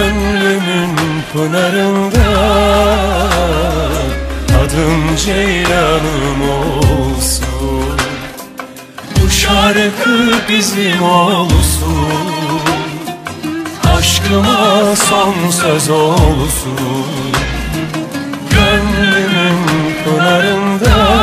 Gönlümün pınarında Adım Ceylanım olsun. Bu şarkı bizim olsun. Aşkıma son söz olsun. Gönlümün pınarında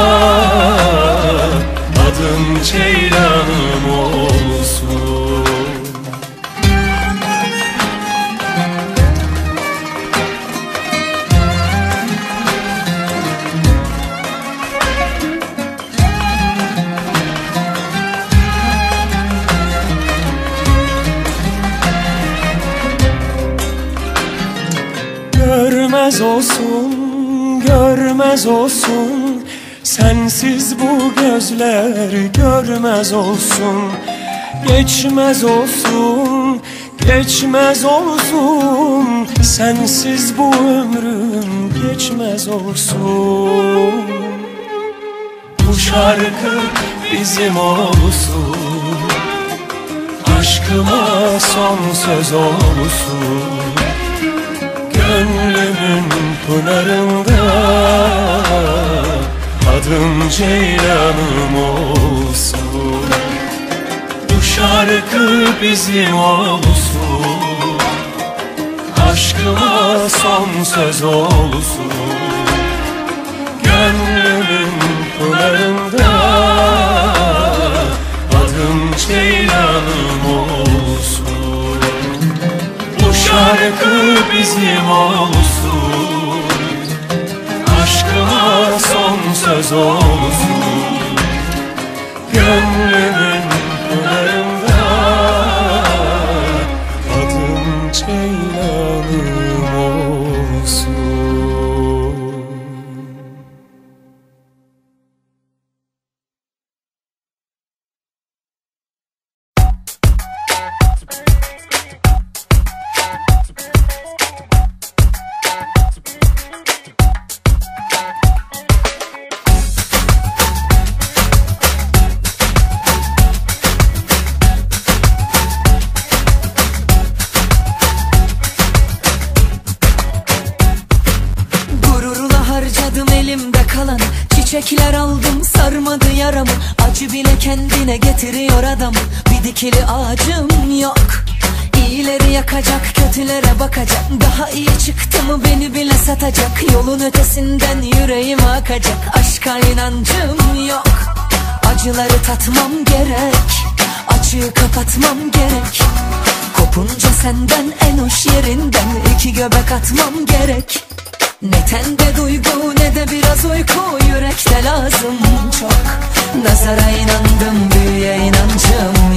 Görmez olsun, görmez olsun. Sensiz bu gözler görmez olsun. Geçmez olsun, geçmez olsun. Sensiz bu ömrüm geçmez olsun. Bu şarkı bizim olsun. Aşkıma son söz olsun Gönlümün pınarında. Adım Ceylanım olsun. Bu şarkı bizim olsun. Aşkıma son söz olsun. Gönlümün pınarında. Adım Ceylanım olsun. Bu şarkı bizim olsun. Aşkıma son söz olsun Çiçekler aldım sarmadı yaramı. Acı bile kendine getiriyor adamı. Bir dikili ağacım yok. İyileri yakacak kötülere bakacak. Daha iyi çıktı mı beni bile satacak. Yolun ötesinden yüreğim akacak. Aşka inancım yok. Acıları tatmam gerek. Acıyı kapatmam gerek. Kopunca senden en hoş yerinden iki göbek atmam gerek. Ne tende duygu ne uyku yürekte lazım. Çok Nazara inandım büyüye inancım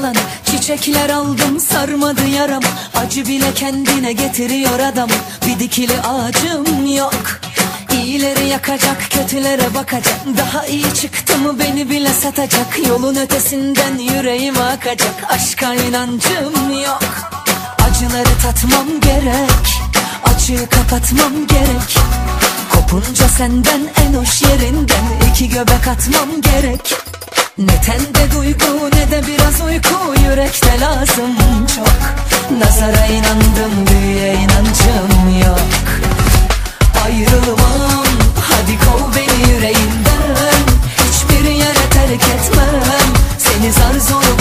kalan Çiçekler aldım sarmadı yaram Acı bile kendine getiriyor adam Bir dikili ağacım yok. İyileri yakacak kötülere bakacak. Daha iyi çıktı mı beni bile satacak. Yolun ötesinden yüreğim akacak. Aşka inancım yok. Acıları tatmam gerek. Acıyı kapatmam gerek. Kopunca senden en hoş yerinden iki göbek atmam gerek ne tende duygu ne de biraz uyku. Yürekte lazım çok. Nazara inandım büyüye inancım yok. Ayrılmam hadi kov beni yüreğimden. Hiçbir yere terk etmem. Seni zar zor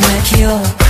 vazgeçmek yok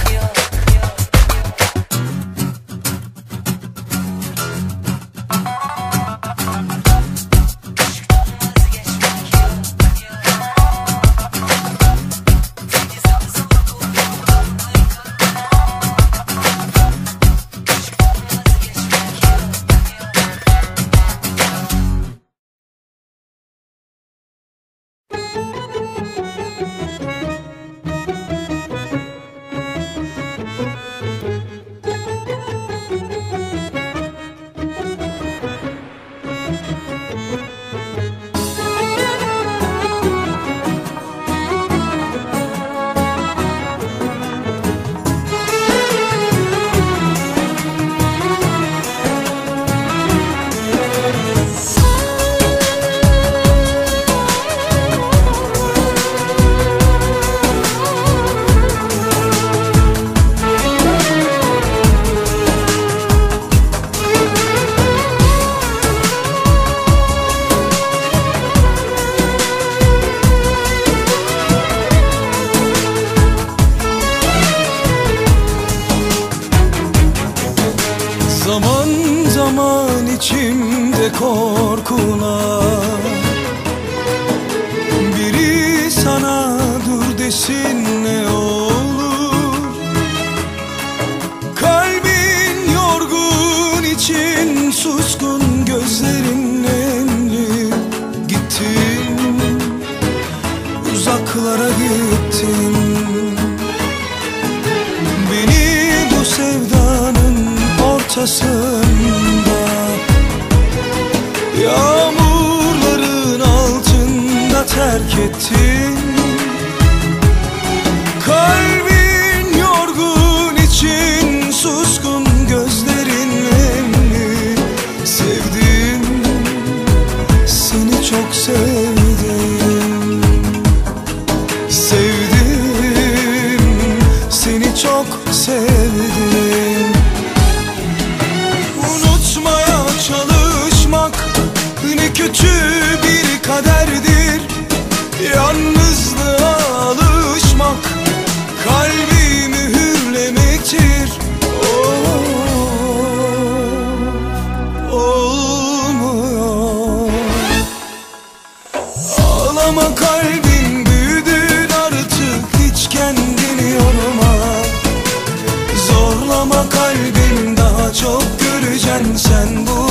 içimde korkular ettin. Kalbin yorgun için suskun gözlerin nemli. Sevdim, seni çok sevdim. Sevdim, seni çok sevdim. Unutmaya çalışmak ne kötü bir kaderdir çok göreceksin sen bu